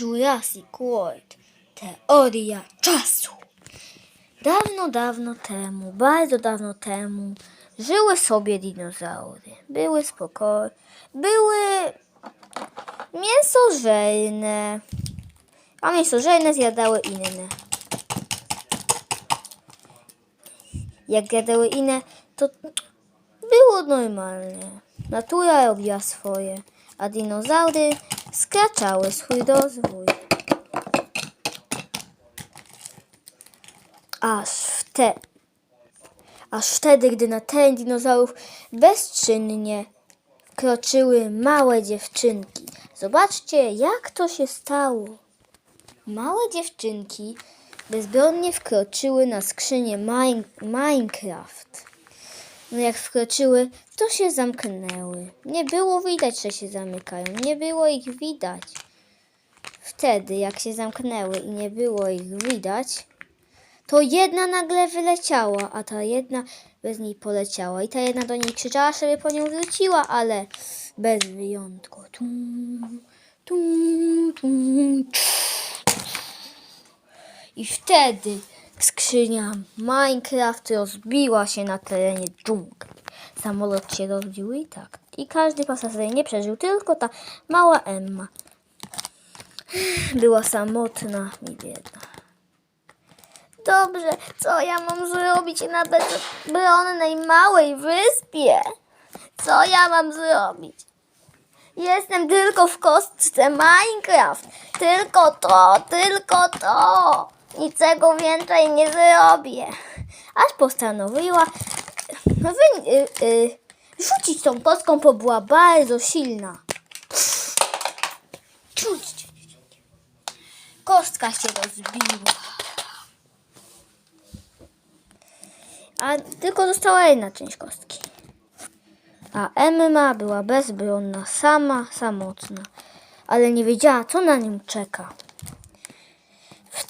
Jurassic World. Teoria czasu. Dawno, dawno temu, bardzo dawno temu, żyły sobie dinozaury. Były spokojne, były mięsożerne, a mięsożerne zjadały inne. Jak jadały inne, to było normalnie. Natura robiła swoje, a dinozaury skraczały swój rozwój. Aż wte, aż wtedy, gdy na teren dinozaurów bezczynnie wkroczyły małe dziewczynki. Zobaczcie, jak to się stało. Małe dziewczynki bezbronnie wkroczyły na skrzynię Mine- Minecraft. No jak wkroczyły, to się zamknęły. Nie było widać, że się zamykają. Nie było ich widać. Wtedy, jak się zamknęły i nie było ich widać, to jedna nagle wyleciała, a ta jedna bez niej poleciała. I ta jedna do niej krzyczała, żeby po nią wróciła, ale bez wyjątku. Tum, tum, tum, I wtedy skrzynia Minecraft rozbiła się na terenie dżungli. Samolot się rozbił i tak. I każdy pasażer nie przeżył, tylko ta mała Emma. Była samotna i biedna. Dobrze, co ja mam zrobić na bezbronnej małej wyspie? Co ja mam zrobić? Jestem tylko w kostce Minecraft. Tylko to, tylko to. Niczego więcej nie zrobię. Aż postanowiła no wy, y, y, rzucić tą kostką, bo była bardzo silna. Czuć. Kostka się rozbiła. A tylko została jedna część kostki. A Emma była bezbronna, sama, samotna, ale nie wiedziała, co na nim czeka.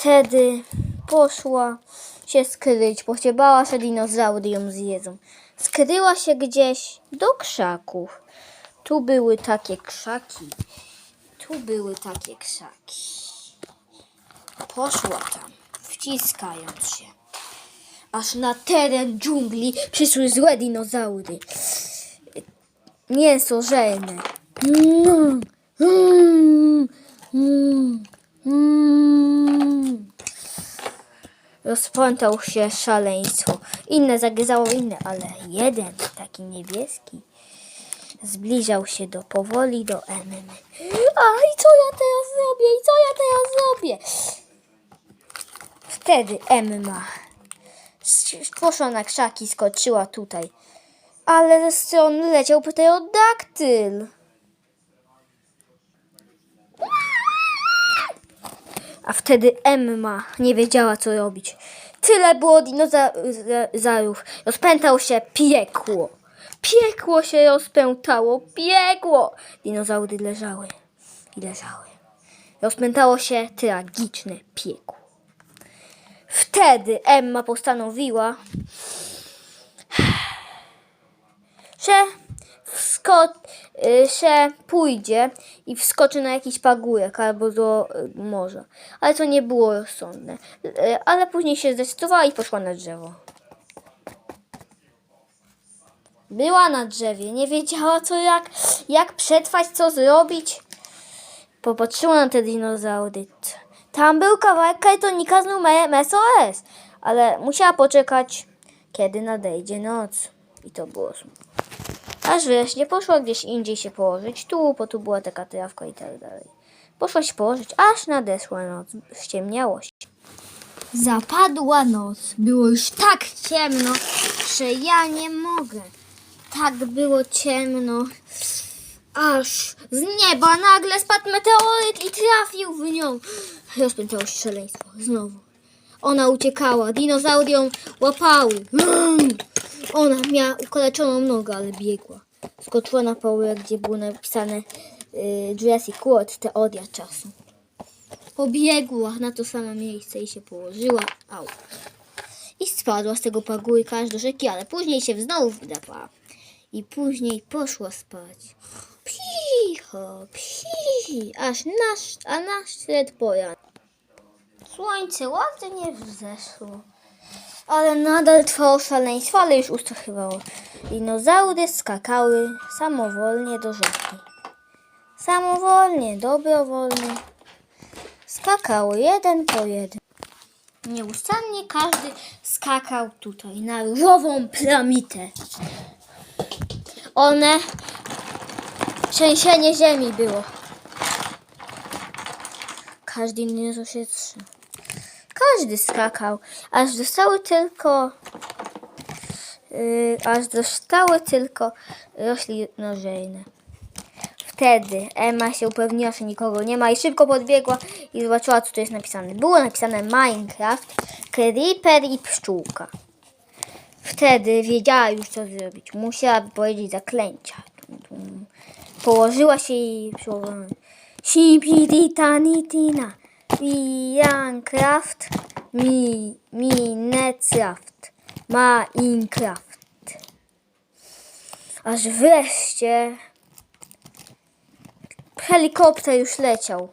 Wtedy poszła się skryć, bo się bała, że dinozaury ją zjedzą. Skryła się gdzieś do krzaków. Tu były takie krzaki. Tu były takie krzaki. Poszła tam, wciskając się. Aż na teren dżungli przyszły złe dinozaury. Mięso żelne. Mm, mm, mm, mm. Rozpętał się szaleństwo. Inne zagryzało inne, ale jeden, taki niebieski, zbliżał się do powoli do Emmy. A i co ja teraz zrobię? I co ja teraz zrobię? Wtedy Emma poszła na krzaki, skoczyła tutaj. Ale ze strony leciał pterodaktyl. A wtedy Emma nie wiedziała, co robić. Tyle było dinozaurów. Rozpętał się piekło. Piekło się rozpętało. Piekło. Dinozaury leżały i leżały. Rozpętało się tragiczne piekło. Wtedy Emma postanowiła, że, że pójdzie i wskoczy na jakiś pagórek albo do y, morza. Ale to nie było rozsądne. Y, Ale później się zdecydowała i poszła na drzewo. Była na drzewie, nie wiedziała co jak, jak przetrwać, co zrobić. Popatrzyła na te dinozaury. Tam był kawałek kartonika z numerem SOS, ale musiała poczekać, kiedy nadejdzie noc. I to było smutne. Aż wreszcie poszła gdzieś indziej się położyć, tu, bo tu była taka trawka i tak dalej. Poszła się położyć, aż nadeszła noc, ściemniało się. Zapadła noc, było już tak ciemno, że ja nie mogę. Tak było ciemno, aż z nieba nagle spadł meteoryt i trafił w nią. Rozpętało się szaleństwo, znowu. Ona uciekała, dinozaury ją łapały. Ona miała ukaleczoną nogę, ale biegła. Skoczyła na pałę, gdzie było napisane y, Jurassic World, teoria czasu. Pobiegła na to samo miejsce i się położyła. Au. I spadła z tego pagórka aż do rzeki, ale później się znowu wydawała. I później poszła spać. Hi, hi, aż nasz, a nasz pojan. Słońce ładnie wzeszło, ale nadal trwało szaleństwo, ale już ustrachywało. Dinozaury skakały samowolnie do rzeki. Samowolnie, dobrowolnie. Skakały jeden po jeden. Nieustannie każdy skakał tutaj na różową plamitę. One trzęsienie ziemi było. Każdy dinozauр się trzymał. Każdy skakał, aż zostały tylko yy, aż zostały tylko roślinożerne. Wtedy Emma się upewniła, że nikogo nie ma i szybko podbiegła i zobaczyła, co tu jest napisane. Było napisane Minecraft, Creeper i pszczółka. Wtedy wiedziała już, co zrobić. Musiała powiedzieć zaklęcia. Położyła się i przyłożyła. Sipiditanitina. Minecraft. Mi, Minecraft. Minecraft. Aż wreszcie helikopter już leciał.